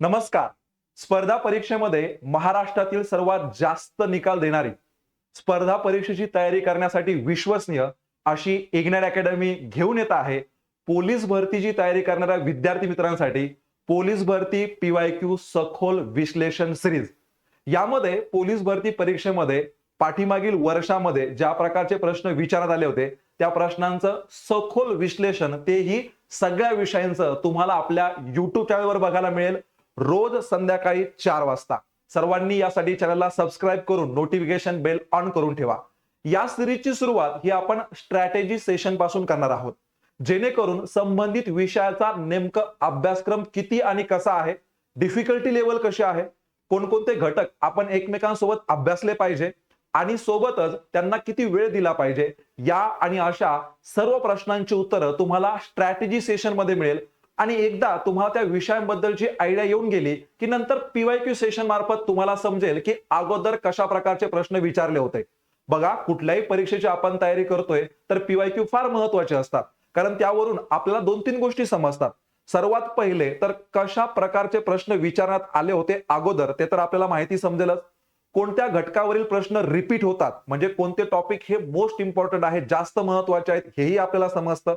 नमस्कार. स्पर्धा परीक्षेमध्ये महाराष्ट्रातील सर्वात जास्त निकाल देणारी स्पर्धा परीक्षेची तयारी करण्यासाठी विश्वसनीय अशी इग्नॅट अकॅडमी घेऊन येत आहे. पोलीस भरतीची तयारी करणाऱ्या विद्यार्थी मित्रांसाठी पोलीस भरती पीवाय क्यू सखोल विश्लेषण सिरीज. यामध्ये पोलीस भरती परीक्षेमध्ये पाठीमागील वर्षामध्ये ज्या प्रकारचे प्रश्न विचारण्यात आले होते त्या प्रश्नांचं सखोल विश्लेषण तेही सगळ्या विषयांचं तुम्हाला आपल्या युट्यूब चॅनलवर बघायला मिळेल. रोज संध्याकाळी चार वाजता. सर्वांनी यासाठी चॅनलला सबस्क्राईब करून नोटिफिकेशन बेल ऑन करून ठेवा. या सिरीजची सुरुवात ही आपण स्ट्रॅटेजी सेशनपासून करणार आहोत. जेणेकरून संबंधित विषयाचा नेमकं अभ्यासक्रम किती आणि कसा आहे डिफिकल्टी लेवल कशी आहे कोणकोणते घटक आपण एकमेकांसोबत अभ्यासले पाहिजे आणि सोबतच त्यांना किती वेळ दिला पाहिजे या आणि अशा सर्व प्रश्नांची उत्तरं तुम्हाला स्ट्रॅटेजी सेशनमध्ये मिळेल. आणि एकदा तुम्हाला त्या विषयांबद्दलची आयडिया येऊन गेली की नंतर पीवाय क्यू सेशन मार्फत तुम्हाला समजेल की अगोदर कशा प्रकारचे प्रश्न विचारले होते. बघा कुठल्याही परीक्षेची आपण तयारी करतोय तर पीवाय क्यू फार महत्त्वाचे असतात. कारण त्यावरून आपल्याला दोन तीन गोष्टी समजतात. सर्वात पहिले तर कशा प्रकारचे प्रश्न विचारण्यात आले होते अगोदर ते तर आपल्याला माहिती समजेलच. कोणत्या घटकावरील प्रश्न रिपीट होतात? म्हणजे कोणते टॉपिक हे मोस्ट इम्पॉर्टंट आहे जास्त महत्त्वाचे आहेत हेही आपल्याला समजतं.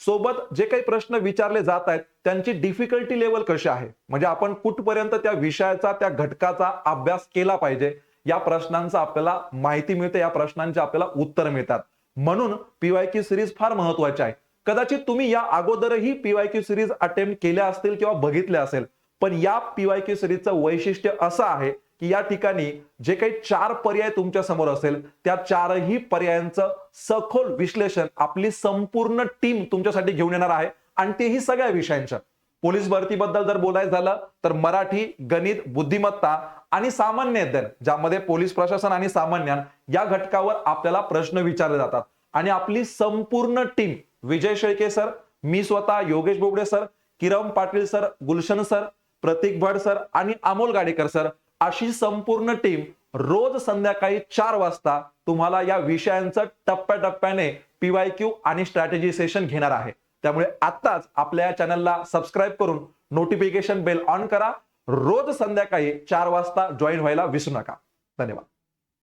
सोबत जे काही प्रश्न विचारले जात आहेत त्यांची डिफिकल्टी लेवल कशी आहे? म्हणजे आपण कुठपर्यंत त्या विषयाचा त्या घटकाचा अभ्यास केला पाहिजे? या प्रश्नांचा आपल्याला माहिती मिळते या प्रश्नांचे आपल्याला उत्तर मिळतात. म्हणून पीवाय की सिरीज फार महत्वाची आहे. कदाचित तुम्ही या अगोदरही P Y Q series attempt केल्या असतील किंवा बघितल्या असेल पण या पीवाय क्यू सिरीजचं वैशिष्ट्य असं आहे की या ठिकाणी जे काही चार पर्याय तुमच्यासमोर असेल त्या चारही पर्यायांचं सखोल विश्लेषण आपली संपूर्ण टीम तुमच्यासाठी घेऊन येणार आहे. आणि तेही सगळ्या विषयांच्या. पोलीस भरतीबद्दल जर बोलायचं झालं तर मराठी गणित बुद्धिमत्ता आणि सामान्य अध्ययन ज्यामध्ये पोलीस प्रशासन आणि सामान्य या घटकावर आपल्याला प्रश्न विचारले जातात. आणि आपली संपूर्ण टीम विजय शेळके सर मी स्वतः Yogesh Bobde sir Kiran Patil sir Gulshan sir Pratik Bhat sir आणि अमोल गाडेकर सर अशी संपूर्ण टीम रोज संध्याकाळी चार वाजता तुम्हाला या विषयांचं टप्प्याटप्प्याने पीवाय क्यू आणि स्ट्रॅटेजी सेशन घेणार आहे. त्यामुळे आत्ताच आपल्या चॅनलला सबस्क्राईब करून नोटिफिकेशन बेल ऑन करा. रोज संध्याकाळी चार वाजता जॉईन व्हायला विसरू नका. धन्यवाद.